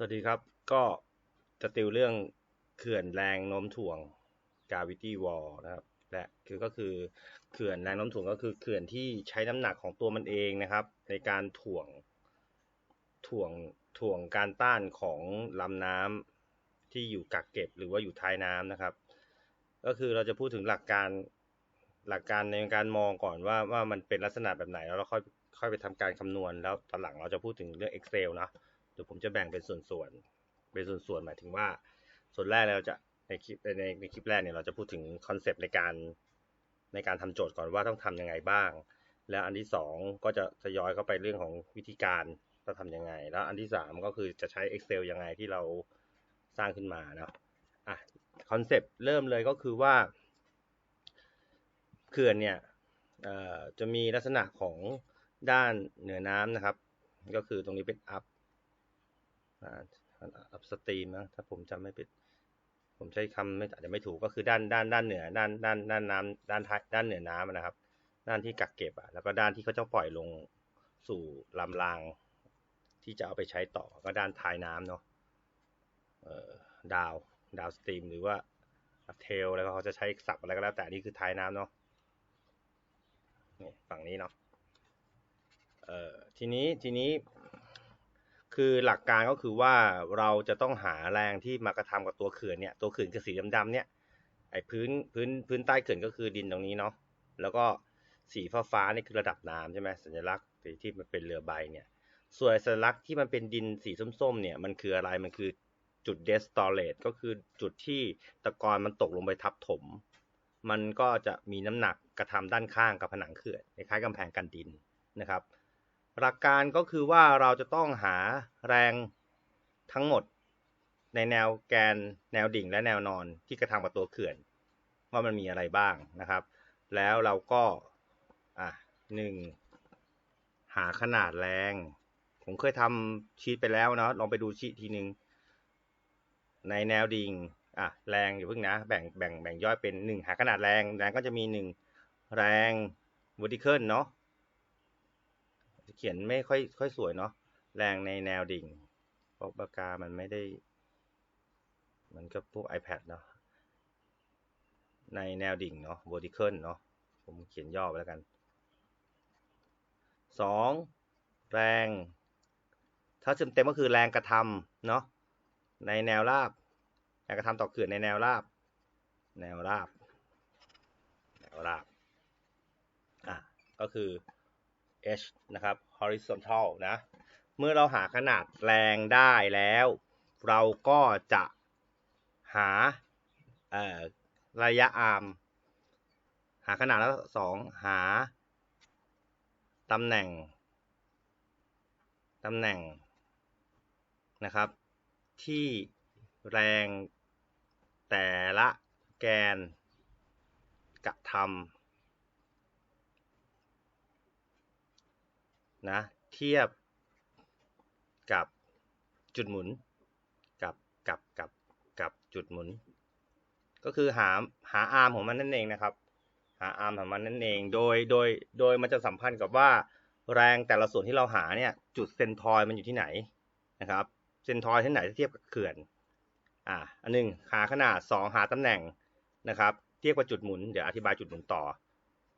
สวัสดีครับ ก็จะติวเรื่องเขื่อนแรงโน้มถ่วง gravity wall นะครับ และคือก็คือเขื่อนแรงโน้มถ่วงก็คือเขื่อนที่ใช้น้ำหนักของตัวมันเองนะครับ ในการถ่วงถ่วงถ่วงการต้านของลำน้ำที่อยู่กักเก็บหรือว่าอยู่ท้ายน้ำนะครับ ก็คือเราจะพูดถึงหลักการหลักการในการมองก่อนว่าว่ามันเป็นลักษณะแบบไหนแล้วเราค่อยค่อยไปทำการคำนวณแล้วตอนหลังเราจะพูดถึงเรื่อง Excel นะ ดี๋ยวผมจะแบ่งเป็นส่วนๆ เป็นส่วนๆ หมายถึงว่า ส่วนแรกเราจะในคลิปในในคลิปแรกเนี่ยเราจะพูดถึงคอนเซปต์ในการในการทำโจทย์ก่อนว่าต้องทำยังไงบ้าง แล้วอันที่สองก็จะทยอยเข้าไปเรื่องของวิธีการจะทำยังไง แล้วอันที่สามก็คือจะใช้ Excel ยังไงที่เราสร้างขึ้นมาเนาะอะคอนเซปต์เริ่มเลยก็คือว่าเขื่อนเนี่ยจะมีลักษณะของด้านเหนือน้ำนะครับ ก็คือตรงนี้เป็น up อัพสตรีมนะถ้าผมจำไม่ผิดผมใช้คำไม่อาจจะไม่ถูกก็คือด้านด้านด้านเหนือด้านด้านด้านน้ำด้านท้ายด้านเหนือน้ำนะครับ ด้านที่กักเก็บอะแล้วก็ด้านที่เขาจะปล่อยลงสู่ลำราง ที่จะเอาไปใช้ต่อก็ด้านท้ายน้ำเนาะเอ่อดาวดาวสตรีมหรือว่าเทลแล้วก็เขาจะใช้ศัพท์อะไรก็แล้วแต่นี่คือท้ายน้ำเนาะนี่ฝั่งนี้เนาะเอ่อทีนี้ทีนี้ คือหลักการก็คือว่าเราจะต้องหาแรงที่มากระทำกับตัวเขื่อนเนี่ยตัวเขื่อนคือสีดำๆเนี่ยไอ้พื้นพื้นพื้นใต้เขื่อนก็คือดินตรงนี้เนาะแล้วก็สีฟ้าฟ้านี่คือระดับน้ำใช่ไหมสัญลักษณ์ที่มันเป็นเรือใบเนี่ย ส่วนสัญลักษณ์ที่มันเป็นดินสีส้มๆเนี่ยมันคืออะไรมันคือจุดเดสตอเลตก็คือจุดที่ตะกอนมันตกลงไปทับถม มันก็จะมีน้ำหนักกระทำด้านข้างกับผนังเขื่อนคล้ายกำแพงกันดินนะครับ หลักการก็คือว่าเราจะต้องหาแรงทั้งหมด ในแนวแกนแนวดิ่งและแนวนอนที่กระทำกับตัวเขื่อน ว่ามันมีอะไรบ้างนะครับ แล้วเราก็อะหนึ่งหาขนาดแรง ผมเคยทำชีตไปแล้วเนาะลองไปดูชีตทีหนึ่งในแนวดิ่งอะแรงอย่าเพิ่งนะ แบ่งแบ่งแบ่งย่อยเป็นหนึ่งหาขนาดแรงแรงก็จะมีหนึ่งแรง vertical เนาะ เขียนไม่ค่อยค่อยสวยเนาะแรงในแนวดิ่งเพราะปากกามันไม่ได้มันก็พวก iPad เนาะในแนวดิ่งเนาะ vertical เนาะผมเขียนย่อไปแล้วกันสองแรง ถ้าเต็มเต็มก็คือแรงกระทำเนาะในแนวราบแรงกระทำต่อเขื่อนในแนวราบ แนวราบ แนวราบอะก็คือ h นะครับ horizontal นะ เมื่อเราหาขนาดแรงได้แล้ว เราก็จะหาระยะอาร์มหาขนาดแล้วสองหาตำแหน่งตำแหน่งนะครับ ที่แรงแต่ละแกนกระทำ นะเทียบกับจุดหมุนกับกับกับกับจุดหมุน ก็คือหาหาอาร์มของมันนั่นเองนะครับ หาอาร์มของมันนั่นเองโดยโดยโดยมันจะสัมพันธ์กับว่าแรงแต่ละส่วนที่เราหาเนี่ยจุดเซนทอยมันอยู่ที่ไหนนะครับเซนทอยที่ไหนเทียบกับเขื่อนอ่าอันหนึ่งหาขนาดสองหาตำแหน่งนะครับเทียบกับจุดหมุนเดี๋ยวอธิบายจุดหมุนต่อ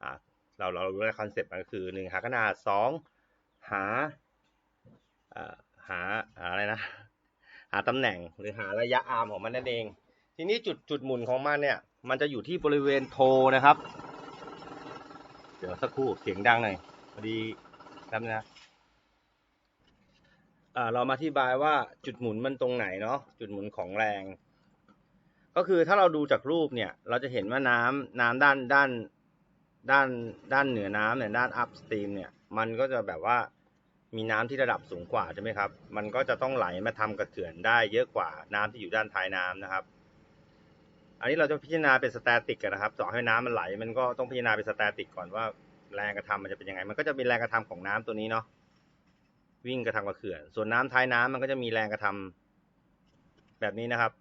อ่าเราเรารู้แล้วคอนเซ็ปต์มันก็คือหนึ่งหาขนาดสอง หาหาหาอะไรนะ หาตำแหน่งหรือหาระยะอาร์มของมันนั่นเอง ทีนี้จุดจุดหมุนของมันเนี่ย มันจะอยู่ที่บริเวณโทนะครับ เดี๋ยวสักครู่เสียงดังหน่อยพอดีครับนะเรามาอธิบายว่าจุดหมุนมันตรงไหนเนาะจุดหมุนของแรง ก็คือถ้าเราดูจากรูปเนี่ย เราจะเห็นว่าน้ำน้ำด้านด้านด้านด้านเหนือน้ำเนี่ยด้านอัพสตรีมเนี่ย มันก็จะแบบว่า มีน้ำที่ระดับสูงกว่าใช่ไหมครับ มันก็จะต้องไหลมาทำกระเขื่อนได้เยอะกว่าน้ำที่อยู่ด้านท้ายน้ำนะครับ อันนี้เราจะพิจารณาเป็นสแตติกกันนะครับต่อให้น้ำมันไหล มันก็ต้องพิจารณาเป็นสแตติกก่อนว่าแรงกระทำมันจะเป็นยังไง มันก็จะมีแรงกระทำของน้ำตัวนี้เนาะ วิ่งกระทำกระเขื่อน ส่วนน้ำท้ายน้ำมันก็จะมีแรงกระทำแบบนี้นะครับ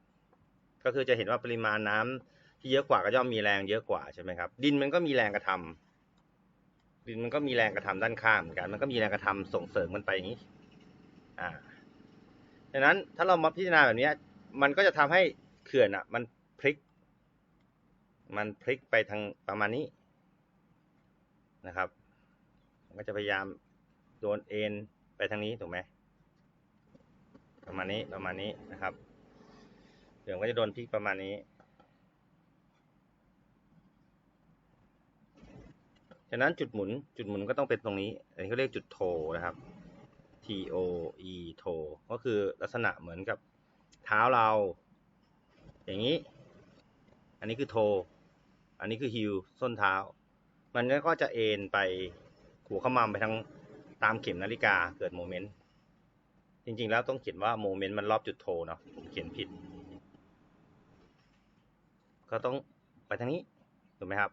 ก็คือจะเห็นว่าปริมาณน้ำที่เยอะกว่าก็ย่อมมีแรงเยอะกว่าใช่ไหมครับ ดินมันก็มีแรงกระทำ ดินมันก็มีแรงกระทำด้านข้างเหมือนกัน มันก็มีแรงกระทำส่งเสริมมันไปอย่างนี้ อ่าดังนั้นถ้าเรามาพิจารณาแบบนี้มันก็จะทำให้เขื่อนอะ มันพลิก มันพลิกไปทางประมาณนี้นะครับ มันก็จะพยายามโดนเอ็นไปทางนี้ถูกไหมประมาณนี้ประมาณนี้นะครับเขื่อนก็จะโดนพลิกประมาณนี้ ฉะนั้นจุดหมุนจุดหมุนก็ต้องเป็นตรงนี้อันนี้เขาเรียกจุดโทนะครับ T O E โทก็คือลักษณะเหมือนกับเท้าเรา อย่างนี้ อันนี้คือโท อันนี้คือฮิลส้นเท้า มันก็จะเอ็นไปหัวขมำไปทางตามเข็มนาฬิกาเกิดโมเมนต์ จริงๆแล้วต้องเขียนว่าโมเมนต์มันรอบจุดโทเนาะผมเขียนผิด ก็ต้องไปทางนี้ ถูกไหมครับ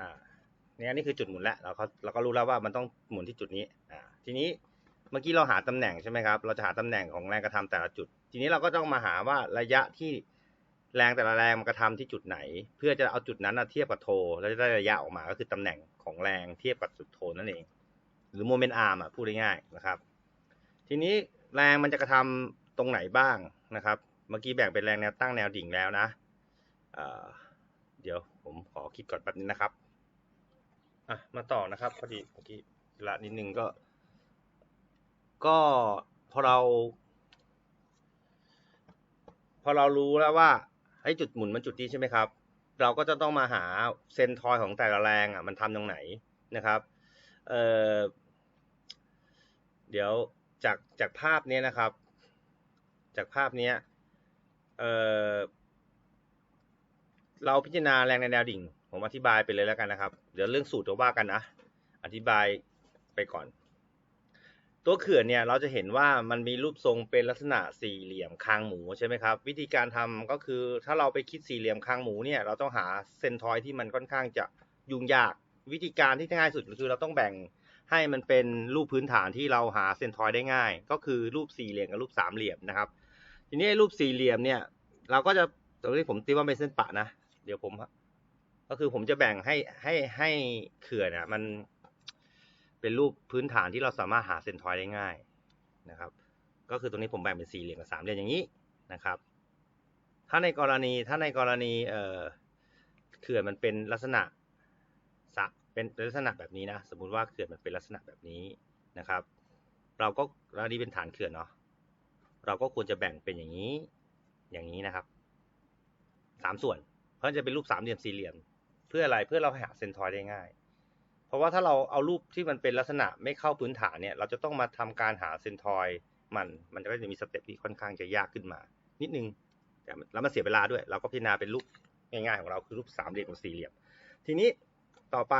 อ่า เนี่ยอันนี้คือจุดหมุนแล้วเราก็เราก็รู้แล้วว่ามันต้องหมุนที่จุดนี้อ่าทีนี้เมื่อกี้เราหาตำแหน่งใช่ไหมครับ เราจะหาตำแหน่งของแรงกระทำแต่ละจุด ทีนี้เราก็ต้องมาหาว่าระยะที่แรงแต่ละแรงมันกระทำที่จุดไหน เพื่อจะเอาจุดนั้นเทียบกับโทแล้วจะได้ระยะออกมาก็คือตำแหน่งของแรงเทียบกับจุดโทนั่นเอง หรือโมเมนต์อาร์มอะพูดง่ายๆนะครับ ทีนี้แรงมันจะกระทำตรงไหนบ้างนะครับ เมื่อกี้แบ่งเป็นแรงแนวตั้งแนวดิ่งแล้วนะเอ่อเดี๋ยวผมขอคิดก่อนแป๊บนึงนะครับ อะมาต่อนะครับพอดีเมื่อกี้ลานิดนึงก็ ก็พอเรา พอเรารู้แล้วว่าให้จุดหมุนมันจุดนี้ใช่ไหมครับ เราก็จะต้องมาหาเซนทอยของแต่ละแรงอะมันทำตรงไหนนะครับเอ่อเดี๋ยวจากจากภาพนี้นะครับ จากภาพนี้เอ่อเราพิจารณาแรงในแนวดิ่ง ผมอธิบายไปเลยแล้วกันนะครับ เดี๋ยวเรื่องสูตรเราว่ากันนะ อธิบายไปก่อน ตัวเขื่อนเนี่ยเราจะเห็นว่ามันมีรูปทรงเป็นลักษณะสี่เหลี่ยมคางหมูใช่ไหมครับ วิธีการทำก็คือถ้าเราไปคิดสี่เหลี่ยมคางหมูเนี่ยเราต้องหาเซนทอยที่มันค่อนข้างจะยุ่งยาก วิธีการที่ง่ายสุดก็คือเราต้องแบ่งให้มันเป็นรูปพื้นฐานที่เราหาเซนทอยได้ง่าย ก็คือรูปสี่เหลี่ยมกับรูปสามเหลี่ยมนะครับ ทีนี้รูปสี่เหลี่ยมเนี่ย เราก็จะตรงนี้ผมตีว่าเป็นเส้นปะนะ เดี๋ยวผม ก็คือผมจะแบ่งให้ให้ให้เขื่อนอะมันเป็นรูปพื้นฐานที่เราสามารถหาเซนทอยได้ง่ายนะครับ ก็คือตรงนี้ผมแบ่งเป็นสี่เหลี่ยมกับสามเหลี่ยมอย่างนี้นะครับ ถ้าในกรณีถ้าในกรณีเอ่อเขื่อนมันเป็นลักษณะสะเป็นลักษณะแบบนี้นะ สมมุติว่าเขื่อนมันเป็นลักษณะแบบนี้นะครับ เราก็แล้วนี้เป็นฐานเขื่อนเนาะเราก็ควรจะแบ่งเป็นอย่างนี้อย่างนี้นะครับสามส่วนเพราะจะเป็นรูปสามเหลี่ยมสี่เหลี่ยม พื่ออะไรเพื่อเราหาเซนทอยได้ง่าย เพราะว่าถ้าเราเอารูปที่มันเป็นลักษณะไม่เข้าพื้นฐานเนี่ย เราจะต้องมาทำการหาเซนทอยมันมันก็จะมีสเต็ปที่ค่อนข้างจะยากขึ้นมา นิดนึงแต่แล้วมันเสียเวลาด้วย เราก็พิจารณาเป็นรูปง่ายๆของเราคือรูปสามเหลี่ยมกับสี่เหลี่ยม ทีนี้ต่อไป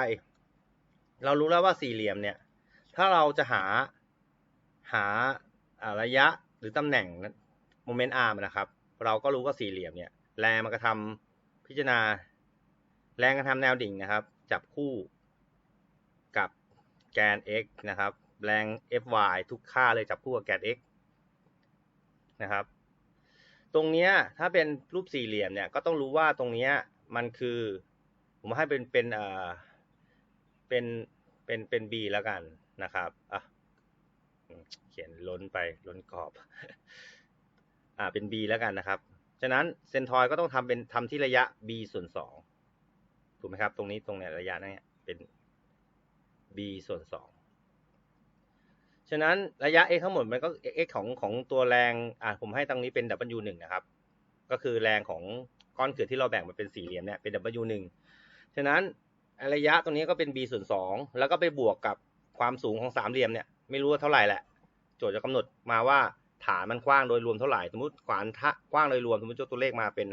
เรารู้แล้วว่าสี่เหลี่ยมเนี่ย ถ้าเราจะหาหาระยะหรือตำแหน่งโมเมนต์อาร์มนะครับ เราก็รู้ว่าสี่เหลี่ยมเนี่ยแรงมันกระทำพิจารณา แรงกระทำแนวดิ่งนะครับ จับคู่กับแกน x นะครับ แรง fy ทุกค่าเลยจับคู่กับแกน x นะครับ ตรงนี้ถ้าเป็นรูปสี่เหลี่ยมเนี่ยก็ต้องรู้ว่าตรงนี้มันคือ ผมให้เป็นเป็นเอ่อเป็นเป็นเป็น b แล้วกันนะครับอะเขียนล้นไปล้นกรอบ อ่าเป็น b แล้วกันนะครับ ฉะนั้นเซนทอยก็ต้องทำเป็นทำที่ระยะ b ส่วนสอง ถูกไหมครับ ตรงนี้ตรงเนี้ยระยะนี้เป็น b ส่วนสองฉะนั้นระยะ x ทั้งหมดมันก็ x ของของตัวแรงอ่าผมให้ตรงนี้เป็น w หนึ่งนะครับ ก็คือแรงของก้อนเกลือที่เราแบ่งมาเป็นสี่เหลี่ยมเนี่ยเป็น w หนึ่งฉะนั้นระยะตรงนี้ก็เป็น b ส่วนสองแล้วก็ไปบวกกับความสูงของสามเหลี่ยมเนี่ยไม่รู้ว่าเท่าไหร่แหละ โจทย์จะกำหนดมาว่าฐานมันกว้างโดยรวมเท่าไหร่ สมมติขวานทะกว้างโดยรวม สมมติตัวเลขมาเป็น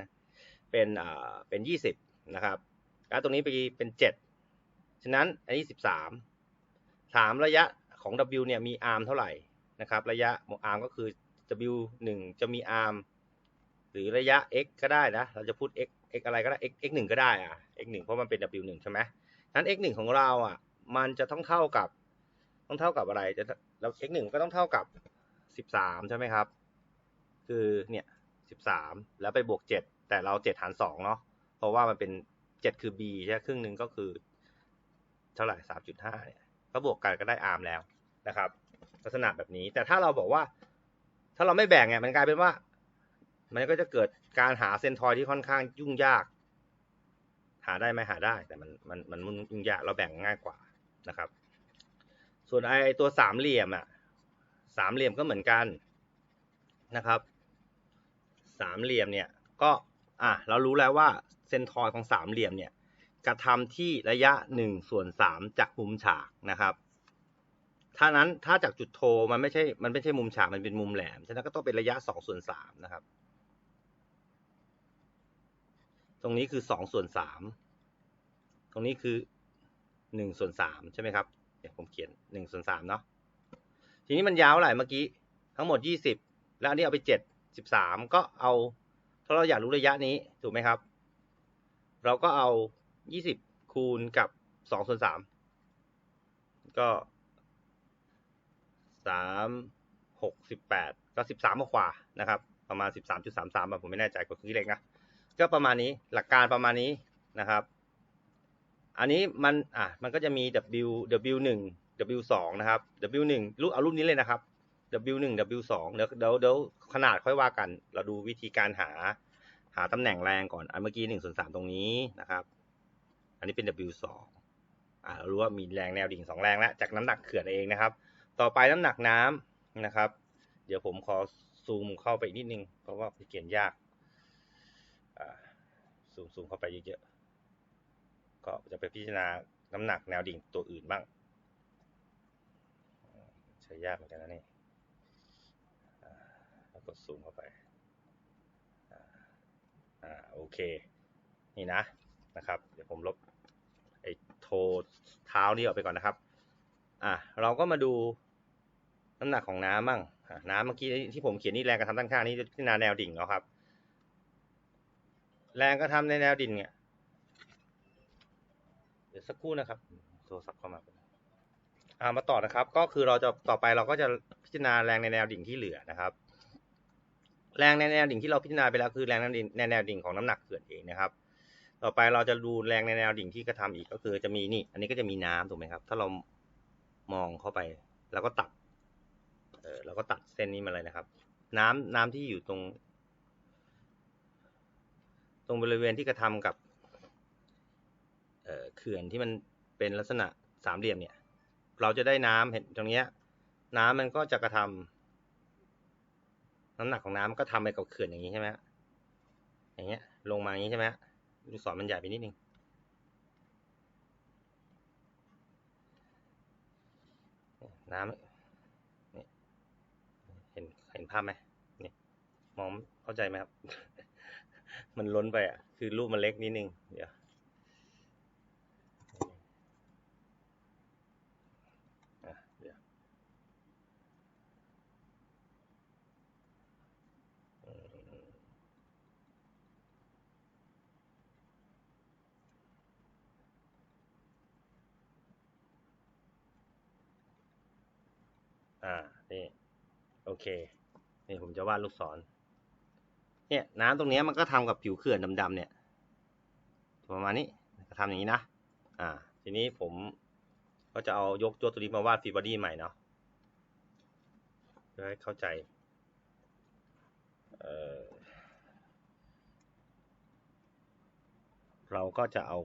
เป็น อ่า เป็นยี่สิบนะครับ แล้วตรงนี้ไปเป็นเจ็ดฉะนั้นอันนี้สิบสามถามระยะของ W เนี่ยมีอาร์มเท่าไหร่นะครับ ระยะอาร์มก็คือ W หนึ่งจะมีอาร์มหรือระยะ x ก็ได้นะ เราจะพูด x x อะไรก็ได้ x x หนึ่งก็ได้อะ x หนึ่งเพราะมันเป็น w หนึ่งใช่ไหมนั้น x หนึ่งของเราอะ มันจะต้องเท่ากับ ต้องเท่ากับอะไร จะเรา x หนึ่งก็ต้องเท่ากับสิบสามใช่ไหมครับ คือเนี่ยสิบสามแล้วไปบวกเจ็ดแต่เราเจ็ดหารสองเนาะ เพราะว่ามันเป็น เจ็ดคือ b ใช่ครึ่งหนึ่งก็คือ เท่าไหร่สามจุดห้าเนี่ยก็บวกกันก็ได้อาร์มแล้วนะครับ ลักษณะแบบนี้ แต่ถ้าเราบอกว่า ถ้าเราไม่แบ่งเนี่ยมันกลายเป็นว่า มันก็จะเกิดการหาเซนทอยที่ค่อนข้างยุ่งยาก หาได้ไหมหาได้ แต่มันมันมันยุ่งยากเราแบ่งง่ายกว่านะครับ ส่วนไอตัวสามเหลี่ยมอะสามเหลี่ยมก็เหมือนกันนะครับ สามเหลี่ยมเนี่ยก็อะเรารู้แล้วว่า เซนทอยของสามเหลี่ยมเนี่ยกระทำที่ระยะหนึ่งส่วนสามจากมุมฉากนะครับ ถ้านั้นถ้าจากจุดโทมันไม่ใช่ มันไม่ใช่มุมฉาก มันเป็นมุมแหลม ฉะนั้นก็ต้องเป็นระยะสองส่วนสามนะครับ ตรงนี้คือสองส่วนสามตรงนี้คือหนึ่งส่วนสามใช่ไหมครับ เดี๋ยวผมเขียนหนึ่งส่วนสามเนาะ ทีนี้มันยาวเท่าไหร่เมื่อกี้ ทั้งหมดยี่สิบแล้วอันนี้เอาไปเจ็ดสิบสามก็เอา ถ้าเราอยากรู้ระยะนี้ ถูกไหมครับ เราก็เอายี่สิบคูณกับสองส่วนสามก็สามหกสิบแปดก็สิบสามกว่านะครับ ประมาณสิบสามจุดสามสามผมไม่แน่ใจกดคลิกเล็กนะก็ประมาณนี้หลักการประมาณนี้นะครับ อันนี้มันอะมันก็จะมี W W หนึ่ง W สองนะครับ W หนึ่งรูปเอารูปนี้เลยนะครับ W หนึ่ง W สองเดี๋ยวเดี๋ยวขนาดค่อยว่ากัน เราดูวิธีการหา หาตำแหน่งแรงก่อน อันเมื่อกี้หนึ่งส่วนสามตรงนี้นะครับ อันนี้เป็น W สองอ่าเรารู้ว่ามีแรงแนวดิ่งสองแรงแล้ว จากน้ำหนักเขื่อนเองนะครับ ต่อไปน้ำหนักน้ำนะครับ เดี๋ยวผมขอซูมเข้าไปนิดนึง เพราะว่าเขียนยากอ่าซูมซูมเข้าไปเยอะๆ ก็จะไปพิจารณาน้ำหนักแนวดิ่งตัวอื่นบ้าง ใช้ยากเหมือนกันนะนี่แล้วกดซูมเข้าไป อ่าโอเค นี่นะนะครับ เดี๋ยวผมลบไอ้โทเท้านี้ออกไปก่อนนะครับ อะเราก็มาดูน้ำหนักของน้ำบ้างอะน้ำเมื่อกี้ที่ผมเขียนนี่แรงกระทำด้านข้างนี่พิจารณาแนวดิ่งเนาะครับ แรงกระทำในแนวดิ่งเนี่ยเดี๋ยวสักครู่นะครับ โทรศัพท์เข้ามาอ่ามาต่อนะครับ ก็คือเราจะต่อไปเราก็จะพิจารณาแรงในแนวดิ่งที่เหลือนะครับ แรงในแนวดิ่งที่เราพิจารณาไปแล้วคือแรงในแนวดิ่งของน้ำหนักเขื่อนเองนะครับ ต่อไปเราจะดูแรงในแนวดิ่งที่กระทำอีกก็คือจะมีนี่ อันนี้ก็จะมีน้ำถูกไหมครับ ถ้าเรามองเข้าไปแล้วก็ตัด เออเราก็ตัดเส้นนี้มาเลยนะครับ น้ำน้ำที่อยู่ตรง ตรงบริเวณที่กระทำกับ เออเขื่อนที่มันเป็นลักษณะสามเหลี่ยมเนี่ย เราจะได้น้ำเห็นตรงเนี้ย น้ำมันก็จะกระทำ น้ำหนักของน้ำมันก็ทำไปกับเขื่อนอย่างนี้ใช่ไหมฮะอย่างเงี้ย ลงมาอย่างนี้ใช่ไหมฮะลูกศรมันใหญ่ไปนิดนึงน้ำนี่เห็นเห็นภาพไหมนี่มองเข้าใจไหมครับ มันล้นไปอะ คือรูปมันเล็กนิดนึง เดี๋ยว อะเดี๋ยวอืม อ่า นี่ โอเค นี่ผมจะวาดลูกศร เนี่ย น้ำตรงนี้มันก็ทำกับผิวเขื่อนดำๆเนี่ย ประมาณนี้ทำอย่างนี้นะ อ่า ทีนี้ผมก็จะเอายกตัวตัวนี้มาวาดฟีบอดี้ใหม่เนาะเพื่อให้เข้าใจ เออเราก็จะเอา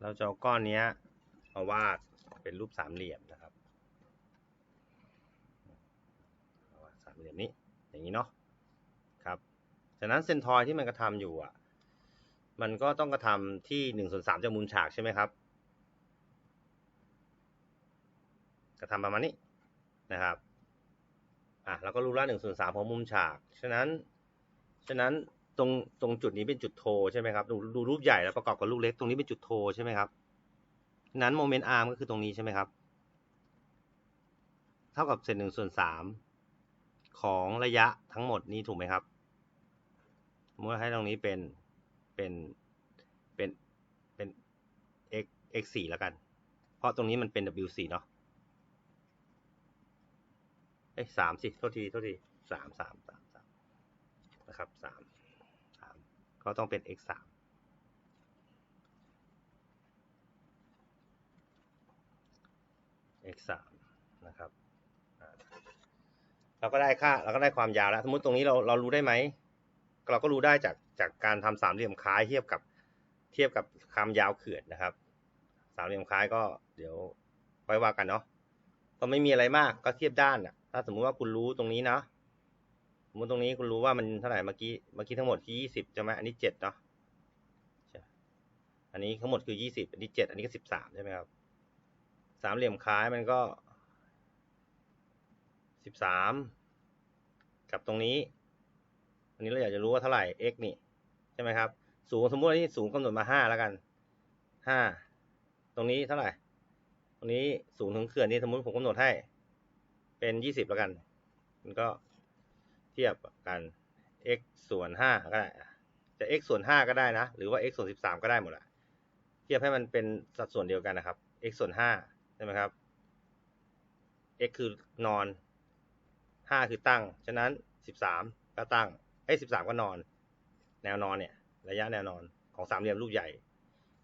เราจะเอาก้อนนี้มาวาดเป็นรูปสามเหลี่ยมนะครับาวาดสามเหลี่ยมนี้อย่างนี้เนาะครับฉะนั้นเซนทอยที่มันกระทำอยู่อะมันก็ต้องกระทำที่หนึ่งส่วนสามจากมุมฉากใช่ไหมครับกระทำประมาณนี้นะครับอะเราก็รู้ละหนึ่งส่วนสามของมุมฉาก ฉะนั้น ฉะนั้น ตรงตรงจุดนี้เป็นจุดโทใช่ไหมครับดูดูรูปใหญ่แล้วประกอบกับรูปเล็กตรงนี้เป็นจุดโทใช่ไหมครับนั้นโมเมนต์อาร์มก็คือตรงนี้ใช่ไหมครับ เท่ากับเศษหนึ่งส่วนสามของระยะทั้งหมดนี้ถูกไหมครับสมมติให้ตรงนี้เป็นเป็นเป็นเป็น x x สี่แล้วกัน เพราะตรงนี้มันเป็น w สี่เนาะเอ้สามสิโทษทีโทษทีสามสามสามสามนะครับสาม ก็ต้องเป็น x 3 x 3นะครับเราก็ได้ค่าเราก็ได้ความยาวแล้ว สมมติตรงนี้เราเรารู้ได้ไหม เราก็รู้ได้จากจากการทำสามเหลี่ยมคล้ายเทียบกับเทียบกับความยาวเขื่อนนะครับ สามเหลี่ยมคล้ายก็เดี๋ยวไว้ว่ากันเนาะก็ไม่มีอะไรมากก็เทียบด้านอะถ้าสมมุติว่าคุณรู้ตรงนี้เนาะ มมติตรงนี้คุณรู้ว่ามันเท่าไหร่เมื่อกี้เมื่อกี้ทั้งหมดที่ยี่สิบใช่ไหมอันนี้เจ็ดเนาะใช่อันนี้ทั้งหมดคือยี่สิบอันนี้เจ็ดอันนี้ก็สิบสามใช่ไหมครับสามเหลี่ยมคล้ายมันก็สิบสามกับตรงนี้ อันนี้เราอยากจะรู้ว่าเท่าไหร่ x นี่ใช่ไหมครับ สูงสมมติว่านี่สูงกำหนดมาห้าแล้วกันห้าตรงนี้เท่าไหร่ ตรงนี้สูงถึงเขื่อนนี่สมมติผมกำหนดให้ เป็นยี่สิบแล้วกัน มันก็ เทียบกัน x ส่วนห้าก็ได้จะ x ส่วนห้าก็ได้นะ หรือว่า x ส่วนสิบามก็ได้หมดแหละเทียบให้มันเป็นสัดส่วนเดียวกันนะครับ x ส่วนห้าใช่ไหมครับ x คือนอนห้าคือตั้ง ฉะนั้นสิบามก็ตั้งไอ้สิบามก็นอน แนวนอนเนี่ย ระยะแนวนอนของสามเหลี่ยมรูปใหญ่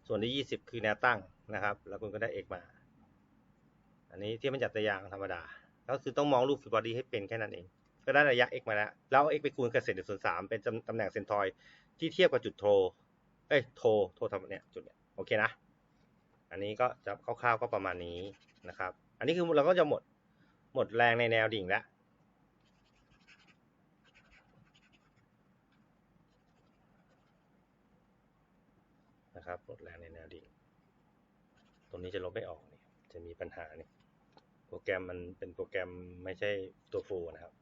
ส่วนที่ยี่สิบคือแนวตั้งนะครับ แล้วคุณก็ได้ x มา อันนี้ที่มันจัดตารางธรรมดา ก็คือต้องมองรูปฟิบอดี้ให้เป็นแค่นั้นเอง ก็ได้ระยะ x มาแล้ว แล้ว x ไปคูณกับเศษหนึ่งส่วนสามเป็นตำแหน่งเซนทอยที่เทียบกับจุดโทรเอ้ยโทรโทรทำเนี่ยจุดเนี่ยโอเคนะ อันนี้ก็จะคร่าวๆก็ประมาณนี้นะครับ อันนี้คือเราก็จะหมดหมดแรงในแนวดิ่งแล้วนะครับหมดแรงในแนวดิ่ง ตรงนี้จะลบไม่ออกเนี่ยจะมีปัญหาเนี่ยโปรแกรมมันเป็นโปรแกรมไม่ใช่ตัวฟูนะครับ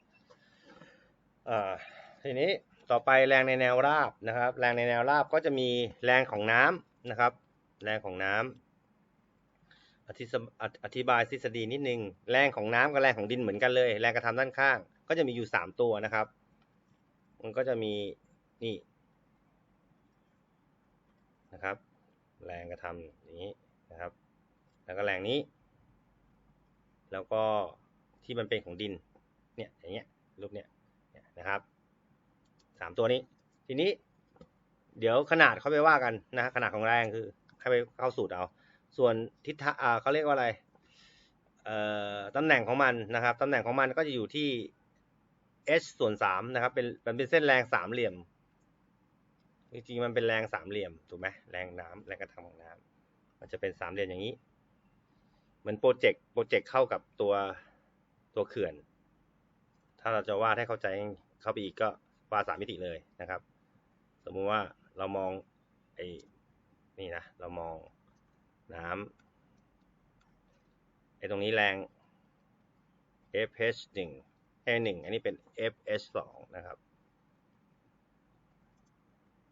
ทีนี้ต่อไปแรงในแนวราบนะครับ แรงในแนวราบก็จะมีแรงของน้ำนะครับ แรงของน้ำอธิสอธิบายทฤษฎีนิดนึง แรงของน้ำกับแรงของดินเหมือนกันเลย แรงกระทำด้านข้าง ก็จะมีอยู่สามตัวนะครับ มันก็จะมีนี่นะครับ แรงกระทำอย่างนี้นะครับ แล้วก็แรงนี้ แล้วก็ที่มันเป็นของดิน เนี่ยอย่างเงี้ยรูปเนี้ย นะครับสามตัวนี้ ทีนี้ เดี๋ยวขนาดเขาไปว่ากันนะขนาดของแรงคือให้ไปเข้าสูตรเอา ส่วนทิศทางเขาเรียกว่าอะไรเอ่อตำแหน่งของมันนะครับตำแหน่งของมันก็จะอยู่ที่ h ส่วนสามนะครับเป็นมันเป็นเส้นแรงสามเหลี่ยมจริงๆมันเป็นแรงสามเหลี่ยมถูกไหมแรงน้ำแรงกระทำของน้ำมันจะเป็นสามเหลี่ยมอย่างนี้เหมือนโปรเจกต์โปรเจกต์เข้ากับตัวตัวเขื่อน ถ้าเราจะวาดให้เข้าใจ เข้าไปอีกก็วาดสามมิติเลยนะครับ สมมุติว่าเรามองไอ้นี่นะ เรามองน้ำไอ้ตรงนี้แรง FH 1 A 1อันนี้เป็น FH 2นะครับ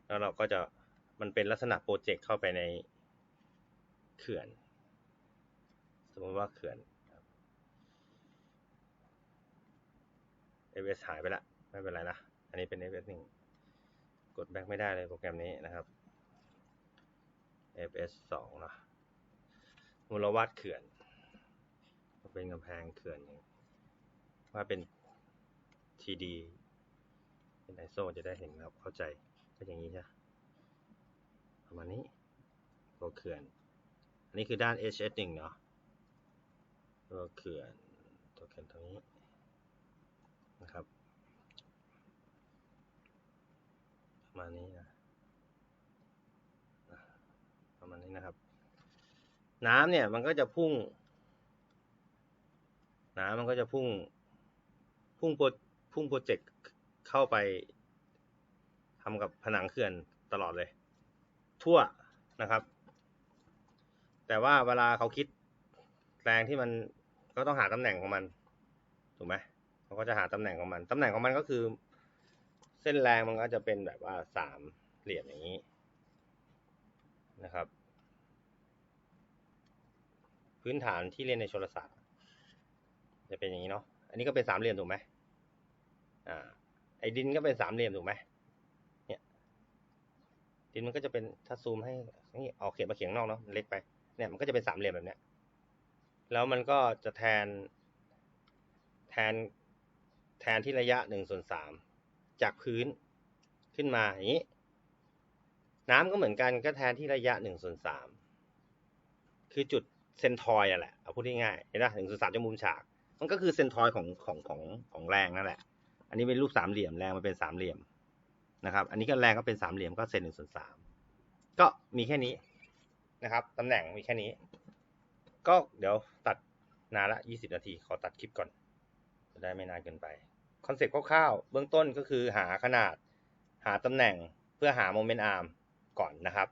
แล้วเราก็จะมันเป็นลักษณะโปรเจกต์เข้าไปในเขื่อน สมมติว่าเขื่อน FS หายไปละ ไม่เป็นไรนะ อันนี้เป็น FS 1กดแบ็กไม่ได้เลยโปรแกรมนี้นะครับ FS 2นะมูลวัดเขื่อน เป็นกำแพงเขื่อนว่าเป็น TD เป็นไอโซจะได้เห็นครับเข้าใจก็อย่างนี้ใช่ประมาณนี้ตัวเขื่อน อันนี้คือด้าน HS1 เนาะตัวเขื่อนตัวเขื่อนตรงนี้นะครับ ประ มาณนี้นะประมาณนี้นะครับ น้ำเนี่ยมันก็จะพุ่ง น้ำมันก็จะพุ่ง พุ่งโปรพุ่งโปรเจกต์เข้าไปทำกับผนังเขื่อนตลอดเลย ทั่วนะครับ แต่ว่าเวลาเขาคิดแรงที่มันก็ต้องหาตำแหน่งของมัน ถูกไหมเขาก็จะหาตำแหน่งของมัน ตำแหน่งของมันก็คือ เส้นแรงมันก็จะเป็นแบบว่าสามเหลี่ยมอย่างนี้นะครับ พื้นฐานที่เรียนในชลศาสตร์จะเป็นอย่างนี้เนาะอันนี้ก็เป็นสามเหลี่ยมถูกไหมอ่าไอ้ดินก็เป็นสามเหลี่ยมถูกไหมเนี่ยดินมันก็จะเป็นถ้าซูมให้นี่เอาเขียนมาเขียงนอกเนาะมันเล็กไปเนี่ยมันก็จะเป็นสามเหลี่ยมแบบเนี้ยแล้วมันก็จะแทน แทนแทนที่ระยะหนึ่งส่วนสาม จากพื้นขึ้นมาอย่างนี้ น้ำก็เหมือนกันก็แทนที่ระยะหนึ่งส่วนสามคือจุดเซนทอยด์อะแหละเอาพูดง่ายๆเห็นไหมหนึ่งส่วนสามจากมุมฉาก มันก็คือเซนทอยของของของของแรงนั่นแหละ อันนี้เป็นรูปสามเหลี่ยมแรงมันเป็นสามเหลี่ยมนะครับ อันนี้ก็แรงก็เป็นสามเหลี่ยมก็เซนหนึ่งส่วนสามก็มีแค่นี้นะครับตำแหน่งมีแค่นี้ ก็เดี๋ยวตัดนานละยี่สิบนาทีขอตัดคลิปก่อน จะได้ไม่นานเกินไป คอนเซ็ปต์คร่าวๆเบื้องต้นก็คือหาขนาดหาตำแหน่งเพื่อหาโมเมนต์อาร์มก่อนนะครับ